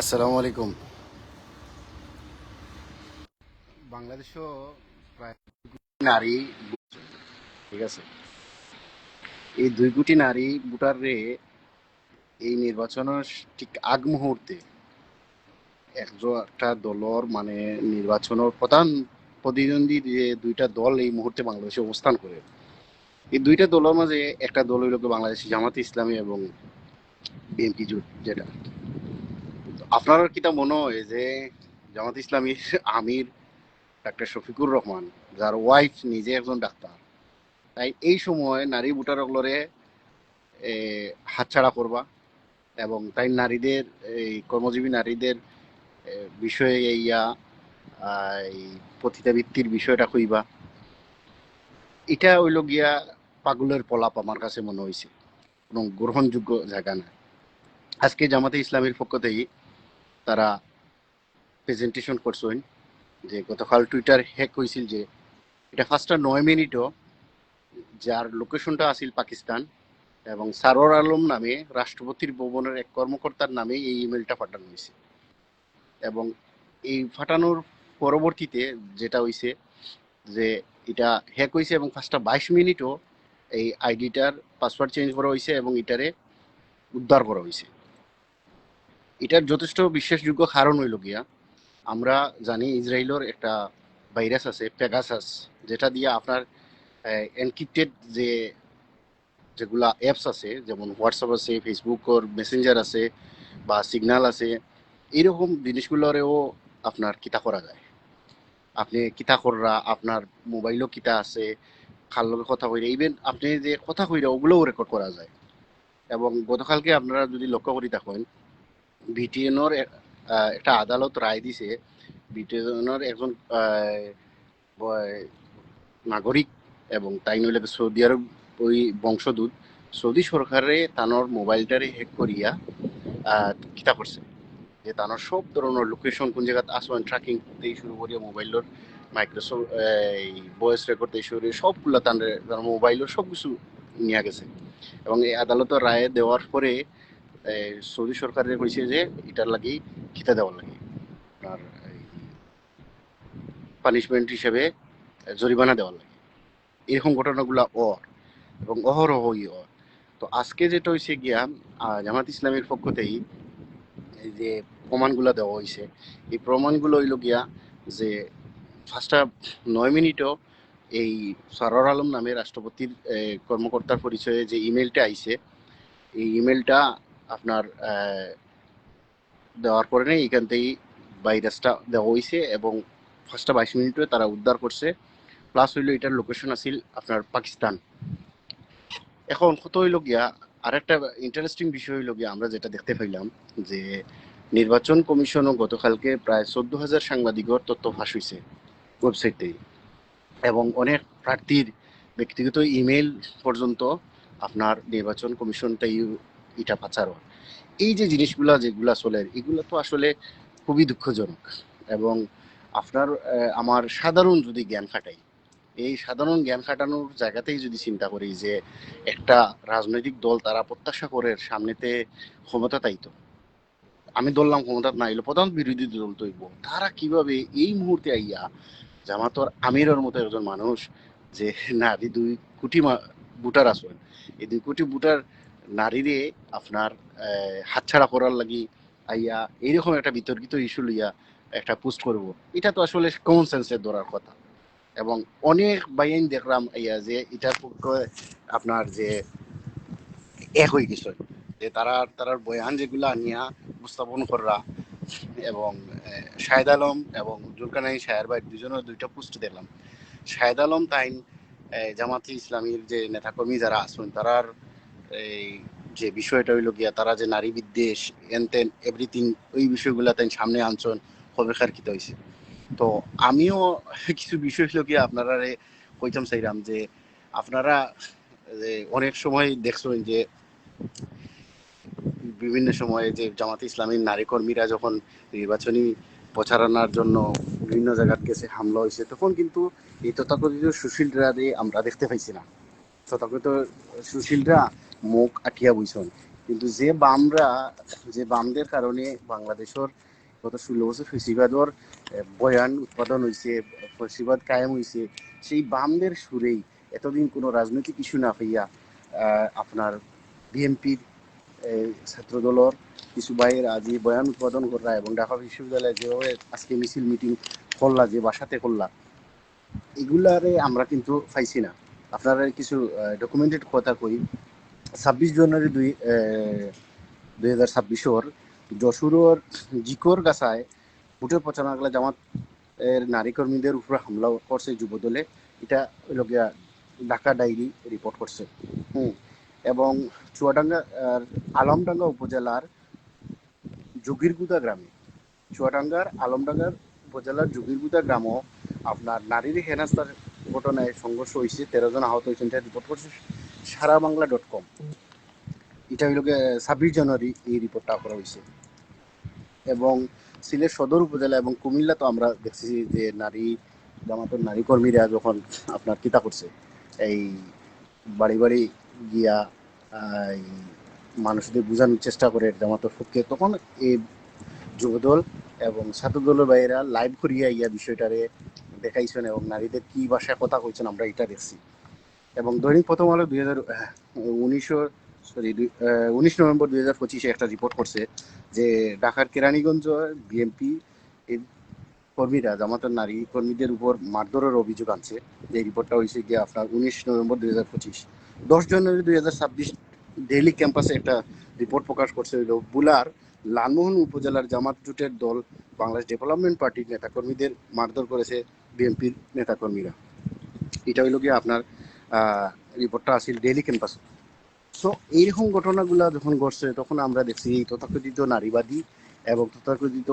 আসসালামু আলাইকুম। বাংলাদেশও প্রায় নারী ঠিক আছে? এই দুই কোটি নারী ভোটাররে এই নির্বাচনের ঠিক আগ মুহূর্তে একটা দলর মানে নির্বাচনের প্রধান প্রতিদ্বন্দ্বী যে দুইটা দল এই মুহূর্তে বাংলাদেশে অবস্থান করে। এই দুইটা দলের মাঝে একটা দল হইল বাংলাদেশ জামাত ইসলামী এবং বিএনপি জোট যেটা। আপনার কিতা মনে হয় যে জামাত ইসলামীর আমির ডাক্তার শফিকুর রহমান, যার ওয়াইফ নিজে একজন ডাক্তার, তাই এই সময় নারী ভোটারগুলোরে হাতছাড়া করবা এবং তাই নারীদের, এই কর্মজীবী নারীদের বিষয়ে ইয়া এই পতিতাবৃত্তির বিষয়টা কইবা। এটা হইল গিয়া পাগলের পলাপ আমার কাছে মনে হয়েছে কোনো গ্রহণযোগ্য জায়গা না আজকে জামাতে ইসলামের পক্ষ থেকে তারা প্রেজেন্টেশন করছেন যে গতকাল টুইটার হ্যাক হয়েছিল যে এটা ফার্স্টটা নয় মিনিটও যার লোকেশনটা আছিল পাকিস্তান এবং সারোয়ার আলম নামে রাষ্ট্রপতির ভবনের এক কর্মকর্তার নামে এই ইমেলটা পাঠানো হয়েছে এবং এই ফাটানোর পরবর্তীতে যেটা হয়েছে যে এটা হ্যাক হয়েছে এবং ফার্স্টটা বাইশ মিনিটও এই আইডিটার পাসওয়ার্ড চেঞ্জ করা হয়েছে এবং এটারে উদ্ধার করা হয়েছে এটার যথেষ্ট বিশ্বাসযোগ্য কারণ হইল গিয়া, আমরা জানি ইসরায়েলের একটা ভাইরাস আছে, পেগাসাস, যেটা দিয়ে আপনার এনক্রিপ্টেড যে, যেগুলা অ্যাপস আছে, যেমন হোয়াটসঅ্যাপ আছে ফেসবুকর মেসেঞ্জার আছে, বা সিগন্যাল আছে এইরকম জিনিসগুলোরেও আপনার কিতা করা যায়। আপনি কিতা কররা, আপনার মোবাইলও কিতা আছে খার লগে কথা কইরা ইভেন আপনি যে কথা কইরা ওগুলোও রেকর্ড করা যায়। এবং গতকালকে আপনারা যদি লক্ষ্য করি থাকেন বিটিএনর একটা আদালত রায় দিছে। বিটিএনর একজন নাগরিক এবং তাই নইলে সৌদি আরব ওই বংশদূত সৌদি সরকারে তানোর মোবাইলটারে হ্যাক করিয়া কিতা করছে যে তানোর সব ধরনের লোকেশন কোন জায়গাতে আসবেন ট্র্যাকিং থেকে শুরু করিয়া মোবাইলের মাইক্রোসফট এই ভয়েস রেকর্ড থেকে শুরু সবগুলা তার মোবাইলের সব কিছু নিয়ে গেছে। এবং এই আদালতের রায় দেওয়ার পরে সৌদি সরকারের কইছে যে এটার লাগি খিতা দেওয়ার লাগে। আপনার পানিশমেন্ট হিসেবে জরিমানা দেওয়ার লাগে। এরকম ঘটনাগুলা অর এবং অহরহই অর। তো আজকে যেটা হয়েছে গিয়া জামাত ইসলামের পক্ষ থেকেই এই যে প্রমাণগুলো দেওয়া হয়েছে এই প্রমাণগুলো হইল গিয়া যে ফার্স্টটা নয় মিনিটও এই সরর আলম নামে রাষ্ট্রপতির কর্মকর্তার পরিচয়ে যে ইমেলটা আইছে, এই ইমেলটা আপনার দেওয়ার পরে এখান থেকেই ভাইরাসটা দেওয়া হয়েছে এবং ফার্স্টটা বাইশ মিনিটে তারা উদ্ধার করছে। প্লাস হইল এটার লোকেশন আছিল আপনার পাকিস্তান। এখন কত হইল গিয়া, আরেকটা ইন্টারেস্টিং বিষয় হইল গিয়া আমরা যেটা দেখতে পাইলাম যে নির্বাচন কমিশনও গতকালকে প্রায় চোদ্দ হাজার সাংবাদিকর তথ্য ফাঁস হয়েছে ওয়েবসাইট এবং অনেক প্রার্থীর ব্যক্তিগত ইমেল পর্যন্ত আপনার নির্বাচন কমিশনটাই এটা পাচার হয়। এই যে জিনিসগুলা যেগুলা চলে, এগুলো তো আসলে খুবই দুঃখজনক এবং আপনার আমার সাধারণ যদি জ্ঞান খাটাই, এই সাধারণ জ্ঞান খাটানোর জায়গাতেই যদি চিন্তা করি যে একটা রাজনৈতিক দল তারা প্রত্যাশা করে সামনেতে ক্ষমতা তাইতো আমি ধরলাম ক্ষমতা না এলো প্রধান বিরোধী দল তৈব তারা কীভাবে এই মুহূর্তে আইয়া জামাতর আমিরের মতো একজন মানুষ যে নারী দুই কোটি ভোটার আছেন, এই দুই কোটি ভোটার নারীরে আপনার হাতছাড়া করার লাগি আইয়া এইরকম একটা বিতর্কিত ইস্যু লইয়া একটা পোস্ট করব। এটা তো আসলে কমন সেন্সের ধরার কথা। এবং অনেক বাইন দেখলাম ইয়া যে এটার পক্ষে আপনার যে এক হয়ে গেছে। যে তারা তারার বয়ান যেগুলো আনিয়া উপস্থাপন করা এবং শাহেদ আলম এবং জুলকানাই শাহের ভাই দুজনের দুইটা পোস্ট দেখলাম। শাহেদ আলম তাইন জামাতি ইসলামীর যে নেতাকর্মী যারা আছেন, তারার এই যে বিষয়টা হইল গিয়া, তারা যে নারী বিদ্বেষ, এন তেন এভরিথিং ওই বিষয়গুলা তাই সামনে আনছেন খারকিত হয়েছে তো আমিও কিছু বিষয় হইল গিয়া আপনারা কইতাম চাইলাম যে, আপনারা অনেক সময় দেখছেন যে, বিভিন্ন সময়ে যে জামাতে ইসলামীর নারী কর্মীরা যখন নির্বাচনী প্রচারণার জন্য বিভিন্ন জায়গার গেছে হামলা হয়েছে তখন কিন্তু এই তথাকথিত সুশীলরা আমরা দেখতে পাইছি না। তথাকথিত সুশীলরা মুখ আটিয়া বইছেন। কিন্তু যে বামরা, যে বামদের কারণে বাংলাদেশের গত ষোলো বছর ফেসিবাদর বয়ান উৎপাদন হয়েছে ফেসিবাদ কায়েম হয়েছে সেই বামদের সুরেই এতদিন কোনো রাজনৈতিক ইস্যু না হইয়া আপনার বিএনপির ছাত্র দলের কিছু ভাইয়ের আজি বয়ান উৎপাদন করা এবং ঢাকা বিশ্ববিদ্যালয়ে যেভাবে আজকে মিছিল মিটিং করলা, যে বাসাতে করলা, এগুলারে আমরা কিন্তু পাইছি না। আপনারা কিছু ডকুমেন্টেড কথা কই ছাব্বিশ জানুয়ারি দুই দুই হাজার ছাব্বিশর যশোরের জিকর গাছায় ভোটের প্রচারণা জামাত এর নারী কর্মীদের উপরে হামলা করছে যুবদলে এটা হইল গিয়া ঢাকা ডায়েরি রিপোর্ট করছে। হুম। এবং চুয়াডাঙ্গা আলমডাঙ্গা উপজেলার যোগীরগুদা গ্রামে, চুয়াডাঙ্গার আলমডাঙ্গার উপজেলার যোগীরগুদা গ্রামও আপনার নারীর হেনাস্তার ঘটনায় সংঘর্ষ হয়েছে, তেরো জন আহত হয়েছেন, এটা রিপোর্ট করছে। সারা বাংলা ডট কম এটা হইল ছাব্বিশ জানুয়ারি এই রিপোর্টটা করা হয়েছে এবং সিলেট সদর উপজেলা এবং কুমিল্লা তো আমরা দেখছি যে নারী, জামাতের নারী কর্মীরা যখন আপনার কিতা করছে, এই বাড়ি বাড়ি গিয়া মানুষদের বোঝানোর চেষ্টা করে জামাতের পক্ষে, তখন এই যুবদল এবং ছাত্রদলের বাইরা লাইভ করিয়া ইয়া বিষয়টারে দেখাইছেন এবং নারীদের কি ভাষায় কথা কইছেন আমরা এটা দেখছি। এবং দৈনিক প্রথম আলো দুই হাজার উনিশশো সরি উনিশ নভেম্বর দুই হাজার পঁচিশে একটা রিপোর্ট করছে যে ঢাকার কেরানীগঞ্জ বিএনপি কর্মীরা, জামাতের নারী কর্মীদের উপর মারধরের অভিযোগ আনছে। যে রিপোর্টটা হয়েছে গিয়ে আপনার উনিশ নভেম্বর দুই হাজার পঁচিশ। দশ জানুয়ারি দুই হাজার ছাব্বিশ ডেইলি ক্যাম্পাসে একটা রিপোর্ট প্রকাশ করছে বুলার লালমোহন উপজেলার জামাত জুটের দল বাংলাদেশ ডেভেলপমেন্ট পার্টির নেতাকর্মীদের মারধর করেছে বিএনপির নেতাকর্মীরা। এটা হইল গিয়ে আপনার রিপোর্টটা আসিল ডেইলি ক্যাম্পাস। সো এইরকম ঘটনাগুলো যখন ঘটছে, তখন আমরা দেখছি তথাকথিত নারীবাদী এবং তথাকথিত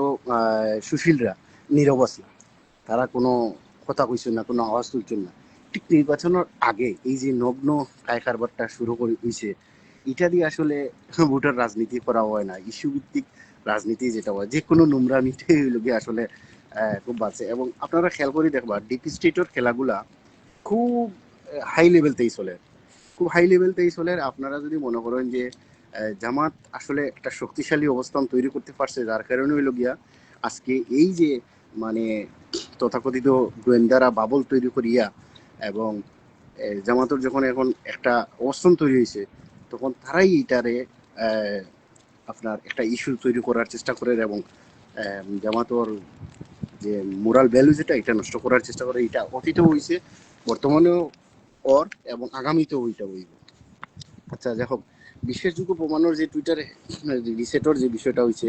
সুশীলরা নীরব আসলা তারা কোনো কথা কইছেন না, কোনো আওয়াজ তুলছেন না। ঠিক নির্বাচনের আগে এই যে নগ্ন কায় কারবারটা শুরু করে হয়েছে এটা দিয়ে আসলে ভোটার রাজনীতি করা হয় না। ইস্যু ভিত্তিক রাজনীতি যেটা হয়, যে কোনো নোংরামিতে হইল গিয়ে আসলে খুব বাড়ছে এবং আপনারা খেয়াল করে দেখবা, ডিপি স্টেটের খেলাগুলা খুব হাই লেভেলতেই চলে খুব হাই লেভেলতেই চলে আপনারা যদি মনে করেন যে জামাত আসলে একটা শক্তিশালী অবস্থান তৈরি করতে পারছে, যার কারণে হইল গিয়া আজকে এই যে মানে তথাকথিত গোয়েন্দারা বাবল তৈরি করিয়া এবং জামাতর যখন এখন একটা অবস্থান তৈরি হয়েছে তখন তারাই এটারে আপনার একটা ইস্যু তৈরি করার চেষ্টা করে এবং জামাতর যে মোরাল ভ্যালু যেটা, এটা নষ্ট করার চেষ্টা করে, এটা অতীতেও হয়েছে বর্তমানেও অর এবং আগামীতেও ওইটা হইব। আচ্ছা হোক বিশ্বাসযোগ্য প্রমাণের যে টুইটারে রিসেটর যে বিষয়টা হয়েছে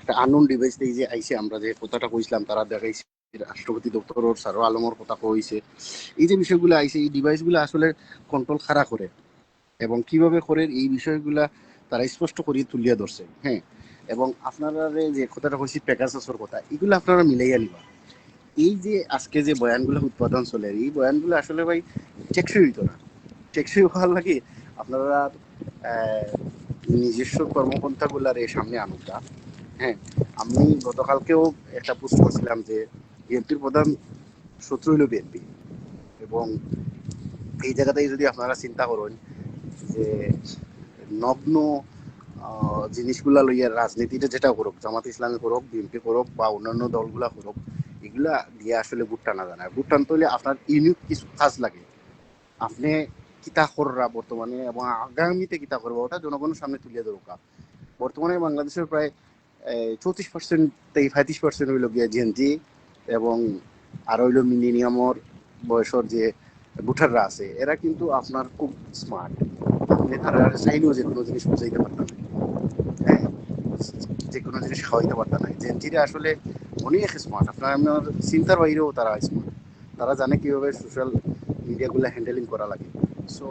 একটা আননোন ডিভাইস থেকে যে আইসে আমরা যে কথাটা কইছিলাম, তারা দেখাইছে, রাষ্ট্রপতি দপ্তরের সারো আলমর কথা কইছে, এই যে বিষয়গুলো আইসে এই ডিভাইসগুলো আসলে কন্ট্রোল খারা করে এবং কীভাবে করে, এই বিষয়গুলা তারা স্পষ্ট করিয়ে তুলিয়া ধরছে হ্যাঁ? এবং আপনারা যে কথাটা কইছি প্যাকাসাসর কথা, এগুলো আপনারা মিলাইয়া নিবা। এই যে আজকে যে বয়ানগুলো উৎপাদন চলে, এই বয়ানগুলো আসলে ভাই টেকসই হইতো না। টেকসই হওয়ার লাগে আপনারা নিজস্ব কর্মপন্থাগুলার এই সামনে আনুকা হ্যাঁ আমি গতকালকেও একটা পোস্ট করছিলাম যে বিএনপির প্রধান শত্রু হইল বিএনপি। এবং এই জায়গাতেই যদি আপনারা চিন্তা করেন যে নগ্ন জিনিসগুলা লইয়া রাজনীতিটা যেটা করুক, জামাত ইসলামী করুক, বিএনপি করুক বা অন্যান্য দলগুলা করুক এগুলা দিয়ে আসলে বুট টানা যায় না। বুট টানতে হলে আপনার ইউনিক কিছু কাজ লাগে। আপনি কিতা কররা বর্তমানে এবং আগামীতে কিতা করব, ওটা জনগণের সামনে তুলিয়ে ধরুকা বর্তমানে বাংলাদেশের প্রায় চৌত্রিশ পার্সেন্ট থেকে পঁয়ত্রিশ পার্সেন্ট হইল গিয়া জেনজি এবং আর হইল মিলিনিয়ামর বয়সর যে ভোটাররা আছে, এরা কিন্তু আপনার খুব স্মার্ট আপনি তারা চাইলেও যে কোনো জিনিস বুঝাইতে পারতাম হ্যাঁ যে কোনো জিনিস খাওয়াইতে পারতাম না। জেনজিরা আসলে অনেক স্মার্ট। আপনার আপনার চিন্তার বাইরেও তারা স্মার্ট তারা জানে কীভাবে সোশ্যাল মিডিয়াগুলো হ্যান্ডেলিং করা লাগে। সো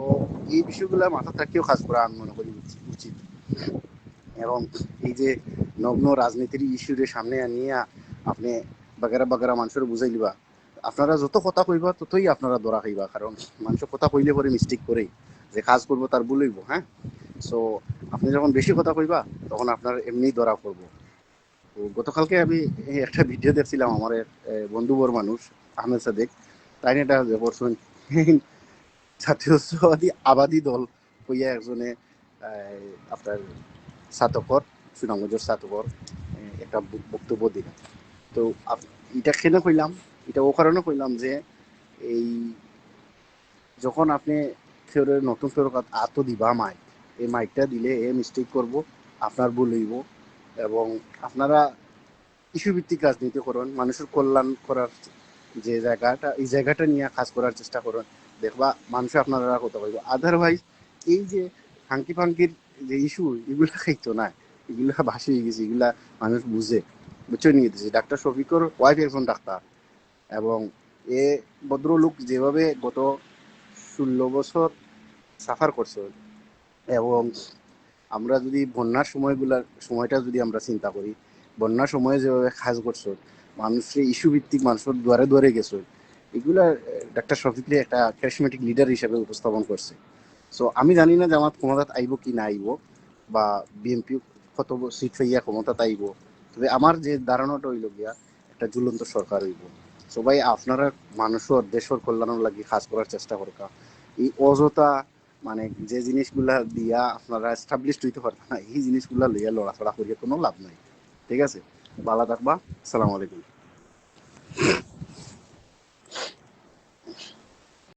এই বিষয়গুলো মাথা থাকিও কাজ করা আমি মনে করি উচিত এবং এই যে নগ্ন রাজনীতির ইস্যুরে সামনে আনিয়া আপনি বাগেরা বাগেরা মানুষের বুঝাই দিবা আপনারা যত কথা কইবা, ততই আপনারা ধরা খাইবা। কারণ মানুষ কথা কইলে পরে মিস্টেক করেই। যে কাজ করব তার বলইব হ্যাঁ? সো আপনি যখন বেশি কথা কইবা, তখন আপনার এমনি ধরা করব তো গতকালকে আমি একটা ভিডিও দেখছিলাম আমার বন্ধুবর মানুষ, আহমেদ সাদেক। তাই এটা পড়ছেন জাতীয়তাবাদী আবাদী দল হইয়া একজনে আপনার সাতকর সুনামগঞ্জের সাতকর একটা বক্তব্য দিলাম তো এটা কেন কইলাম? এটা ও কারণে কইলাম যে এই যখন আপনি নতুন কেউ আত দিবা মাইক, এই মাইকটা দিলে এ মিস্টেক করব, আপনার ভুল হইব এবং আপনারা ইস্যু ভিত্তিক রাজনীতি করুন, মানুষের কল্যাণ করার যে জায়গাটা, এই জায়গাটা নিয়ে কাজ করার চেষ্টা করুন। দেখবা মানুষ আপনারা কথা কইব আদারওয়াইজ এই যে হাঙ্কি ফাঙ্কির যে ইস্যু এগুলা খাইতো না। এগুলা ভাসি হয়ে গেছে, এগুলা মানুষ বুঝে। বুঝছ নিয়ে দিয়েছে ডাক্তার শফিকর ওয়াইফ একজন ডাক্তার। এবং এ ভদ্রলোক যেভাবে গত ষোলো বছর সাফার করছে এবং আমরা যদি বন্যার সময়গুলার সময়টা যদি আমরা চিন্তা করি, বন্যার সময়ে যেভাবে কাজ করছ, মানুষের ইস্যু ভিত্তিক মানুষের দুয়ারে দুয়ারে গেছো, এগুলা ডাক্তার শফিকরে একটা ক্যারিসমেটিক লিডার হিসেবে উপস্থাপন করছে। সো আমি জানি না জামাত ক্ষমতাত আইব কি না আইব, বা বিএনপি কত সিট পাইয়া ক্ষমতাত আইব, তবে আমার যে ধারণাটা হইল গিয়া, একটা ঝুলন্ত সরকার হইব। সবাই আপনারা মানুষের, দেশের কল্যাণের লাগি কাজ করার চেষ্টা করকা। এই অযথা মানে যে জিনিসগুলা দিয়া আপনারা এস্টাবলিশড হইতে পারবেন না, এই জিনিসগুলা লইয়া লড়াচড়া করিয়া কোনো লাভ নাই। ঠিক আছে? ভালো থাকবা। আসসালামু আলাইকুম।